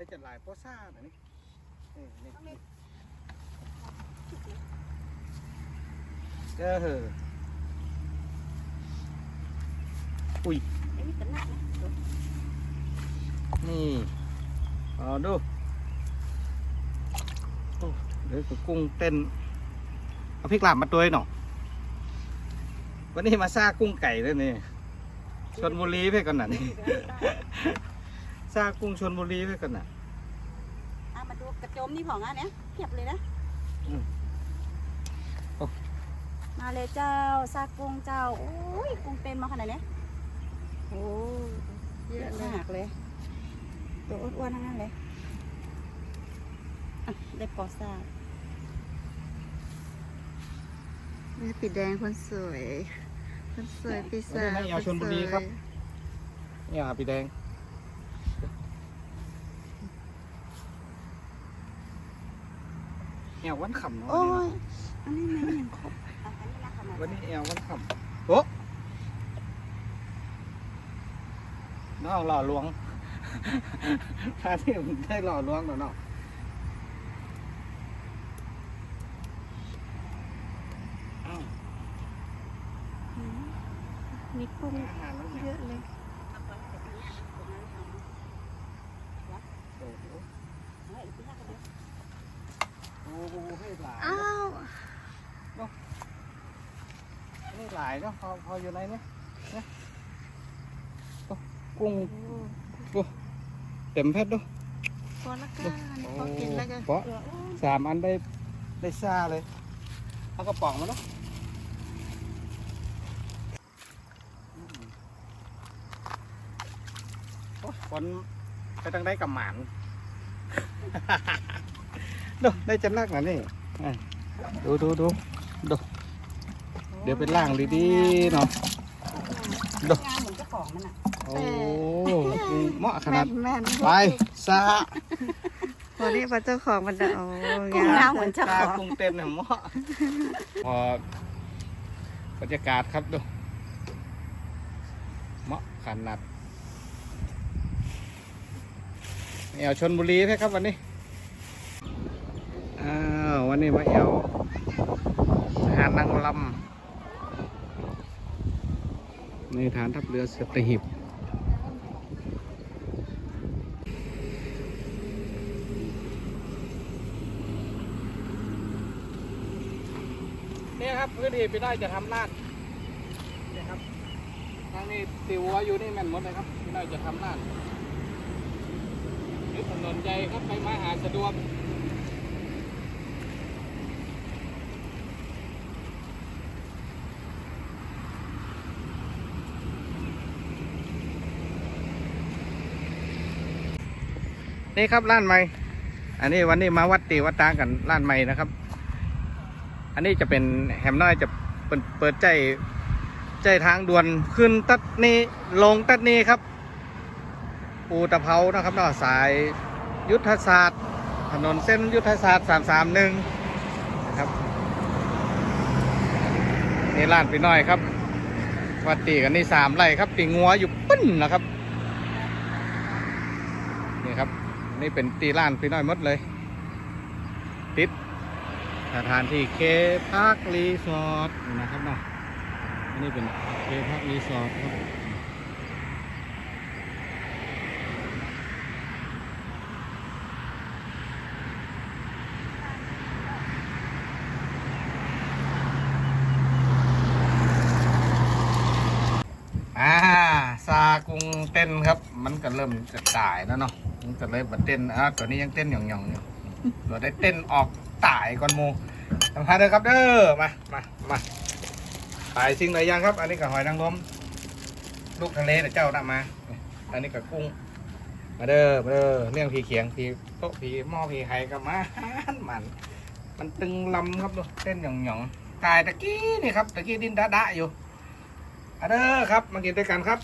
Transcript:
ได้จะหลายโพซ่าหน่อยนี่นี่นี่เออเหอะอุ้ยไอ้นี่เป็นหนักนะดูนี่เอาดูโอ้เดี๋ยวก็กุ้งเต้น เอาพริกลาบมาตัวหน่อยวันนี้มาซ่ากุ้งไก่ด้วยนี่ชนบุรีไปก่อนน่ะนี่ ซ่ากุ้งชนบุรีไปก่อนน่ะอะมาดูกระโจมนี่ของอะเนี่ยเทียบเลยนะ อืมโอ้มาเลยเจ้าซากกุ้งเจ้าโอ้ยกุ้งเต็มมาขนาดเนี้ยโอ้เยเยอะอะเลยมากเลย ตัวอ้วนๆทั้งนั้นเลยอะได้ปอซ่าแม่ปีแดงคนสวย คนสวยปีศาจวันนี้มาเอาชลบุรีครับเนี่ยพี่แดง แอววันขำเนาะโอ้ยอันนี้แม่ยังครบอะอันนี้นะขนาดวันนี้แอววันขำโอ้น้องหล่อลวงท่าที่มันได้หล่อลวงแล้วเนาะอ้าวมีกุ้งอาหารแล้วเนี่ยเยอะเลย เอาไปแต่ทีเนี้ยตรงนั้นเอา โอ้โห เอาไว้อีกทีหน้าก็ได้ โอ้โหให้หลาย อ้า เนอะ ว ให้หลายเนาะพอพออยู่ในนี้เนี่ยโอ้กุ้งโอ้เต็มเพชรดูพอละกันพอกินแล้วกันเพราะสามอันได้ได้ซ่าเลยเอากระป๋องมาเนาะอืมโอ้ยฝนไปตั้งได้กับหมานดูได้จะนักนะนี่อะดูดูดูดู เดี๋ยวไปล่างดีๆเนาะดูงานเหมือนเจ้าของมันอะโอ้เหมาะขแม่นาดนแม่นไปซ่าวันนี้พระเจ้าของมันจะเอากุ้งงาน้ำเหมือนเจ้าซ่าของกุ้งเต้นเนี่ยเหมาะพอบรรยากาศครับดูเหมาะขนาดแอวชนบุรีใช่ครับวันนี้อ้าววันนี้มาแอวหาดนางลำ ในฐานทัพเรือสัตหิบเนี่ยครับพื้นที่พี่น้จะทำลาดเนี่ยครับทางนี้ติวัวอยู่นี่แม่นหมดเลยครับพี่น้อยจะทำลาดนี่ถนนใหญ่ครับไปมาหาสะดวก นี่ครับร้านใหม่อันนี้วันนี้มาวัดตีวัดตางกันร้านใหม่นะครับ อันนี้จะเป็นแฮมน้อยจะเปิดเปิดใจใจทางด่วนขึ้นตัดนี้ลงตัดนี้ครับ ปูตะเภานะครับนาะสายยุทธศาสตร์ ถนนเส้นยุทธศาสตร์ 331 นะครับนี่ร้านพี่น้อยครับวัดตีกันนี่สามไร่ครับตีงัวอยู่ปึ้นนะครับนี่ครับ นี่เป็นตีร้านพี่น้อยมดเลย ติดสถานที่เคพักรีสอร์ทนะครับเนาะอันนี้เป็นเคพักรีสอร์ทครับอ่าซากุงเต้นครับ มันก็เริ่มจะตายแล้วเนาะ มันก็เลยมาเต้นอะตัวนี้ยังเต้นหย่องๆอยู่ตัวได้เต้นออกตายก่อนหมูทำพาเด้อครับเด้อมามามาตายสิ่งไหนยังครับ อันนี้กับหอยนางรมลูกทะเลนะเจ้านำมา อันนี้กับกุ้ง มาเด้อมาเด้อเรื่องพีเขียงพีโต๊ะพีหม้อพีไฮกับมามันมันตึงลำครับดูเต้นหย่องหย่องๆกายตะกี้นี่ครับตะกี้ดินดะดะอยู่อะเด้อครับมากินด้วยกันครับ